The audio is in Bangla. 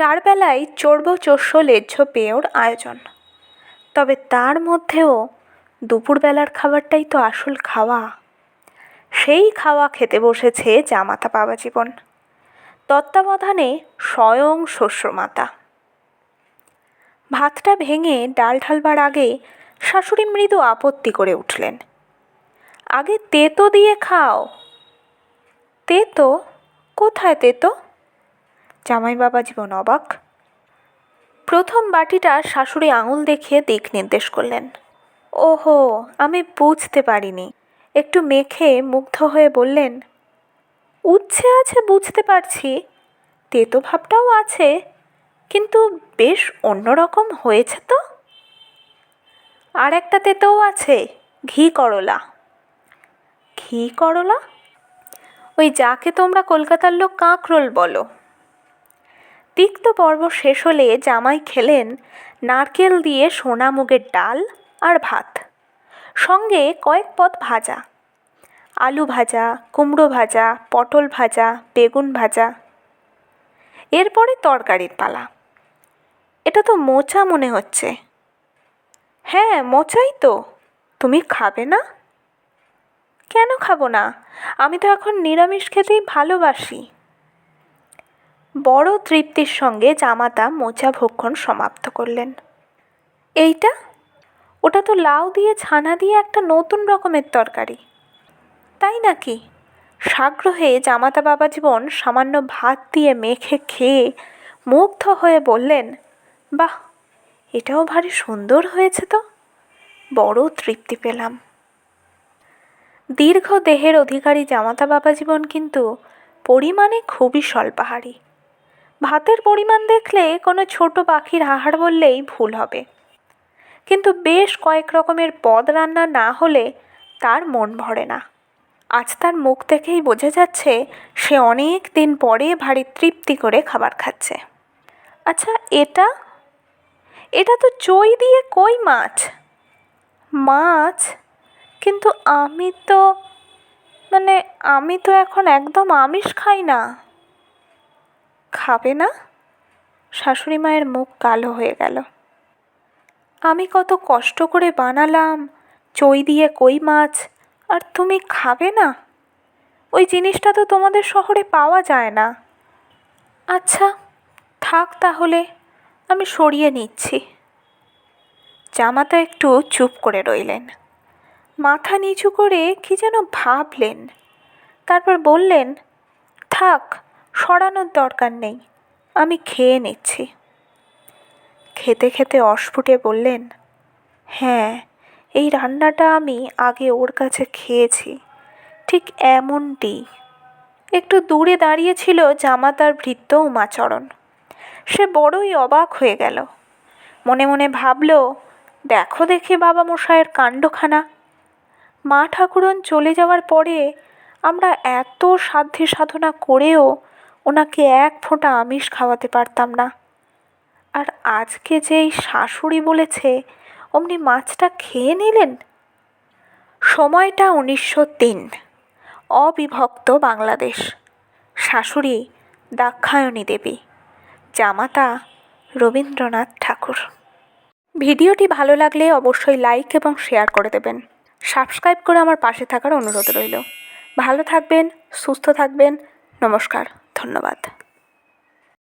চারবেলায় চর্ব চস্য লেজ্জ পেয়েওর আয়োজন। তবে তার মধ্যেও দুপুরবেলার খাবারটাই তো আসল খাওয়া। সেই খাওয়া খেতে বসেছে জামাতা বাবা জীবন তত্ত্বাবধানে স্বয়ং শ্বশুরমাতা। ভাতটা ভেঙে ডাল ঢালবার আগে শাশুড়ি মৃদু আপত্তি করে উঠলেন। আগে তেতো দিয়ে খাও। তেতো? কোথায় তেতো? জামাই বাবা জীবন অবাক। প্রথম বাটিটা শাশুড়ি আঙুল দেখিয়ে দিক নির্দেশ করলেন। ওহো, আমি বুঝতে পারিনি। একটু মেখে মুগ্ধ হয়ে বললেন, উচ্ছে আছে, বুঝতে পারছি। তেতো ভাবটাও আছে, কিন্তু বেশ অন্যরকম হয়েছে তো? আর একটা তেতোও আছে, ঘি করলা। ঘি করলা? ওই যাকে তোমরা কলকাতার লোক কাঁকরোল বলো। পর্ব শেষ হলে জামাই খেলেন নারকেল দিয়ে সোনা মুগের ডাল আর ভাত। সঙ্গে কয়েক পদ ভাজা। আলু ভাজা, কুমড়ো ভাজা, পটল ভাজা, বেগুন ভাজা। এরপরে তরকারির পালা। এটা তো মোচা মনে হচ্ছে। হ্যাঁ মোচাই তো। তুমি খাবে না? কেন খাব না? আমি তো এখন নিরামিষ খেতেই ভালোবাসি। বড় তৃপ্তির সঙ্গে জামাতা মোচা ভক্ষণ সমাপ্ত করলেন। এইটা? ওটা তো লাউ দিয়ে ছানা দিয়ে একটা নতুন রকমের তরকারি। তাই নাকি? সাগ্রহে জামাতা বাবা জীবন সামান্য ভাত দিয়ে মেখে খেয়ে মুগ্ধ হয়ে বললেন, বাহ, এটাও ভারী সুন্দর হয়েছে তো। বড় তৃপ্তি পেলাম। দীর্ঘ দেহের অধিকারী জামাতা বাবা জীবন কিন্তু পরিমাণে খুবই স্বল্পাহারী ভাতের পরিমাণ দেখলে কোনো ছোট পাখির আহার বললেই ভুল হবে। কিন্তু বেশ কয়েক রকমের পদ রান্না না হলে তার মন ভরে না। আজ তার মুখ দেখেই বোঝা যাচ্ছে সে অনেক দিন পরে ভারী তৃপ্তি করে খাবার খাচ্ছে। আচ্ছা এটা? এটা তো চই দিয়ে কই মাছ? মাছ? কিন্তু আমি তো মানে আমি তো এখন একদম আমিষ খাই না। খাবে না? শাশুড়ি মায়ের মুখ কালো হয়ে গেল। আমি কত কষ্ট করে বানালাম, চই দিয়ে কই মাছ, আর তুমি খাবে না? ওই জিনিসটা তো তোমাদের শহরে পাওয়া যায় না। আচ্ছা থাক তাহলে, আমি সরিয়ে নিচ্ছি। জামাতা একটু চুপ করে রইলেন। মাথা নিচু করে কি যেন ভাবলেন। তারপর বললেন, থাক সরানোর দরকার নেই। আমি খেয়ে নিচ্ছি। খেতে খেতে অস্ফুটে বললেন হ্যাঁ এই রান্নাটা আমি আগে ওর কাছে খেয়েছি। ঠিক এমনটি। একটু দূরে দাঁড়িয়েছিল জামাতার ভৃত্য উমাচরণ। সে বড়ই অবাক হয়ে গেল। মনে মনে ভাবল, দেখো দেখি বাবা মশায়ের কাণ্ডখানা। মা ঠাকুরন চলে যাওয়ার পরে আমরা এত সাধ্যে সাধনা করেও ওনাকে এক ফোঁটা আমিষ খাওয়াতে পারতাম না। আর আজকে যেই শাশুড়ি বলেছে, অমনি মাছটা খেয়ে নিলেন? সময়টা উনিশশো তিন। অবিভক্ত বাংলাদেশ। শাশুড়ি দাক্ষায়ণী দেবী। জামাতা রবীন্দ্রনাথ ঠাকুর। ভিডিওটি ভালো লাগলে অবশ্যই লাইক এবং শেয়ার করে দেবেন। সাবস্ক্রাইব করে আমার পাশে থাকার অনুরোধ রইল। ভালো থাকবেন, সুস্থ থাকবেন। নমস্কার। ধন্যবাদ।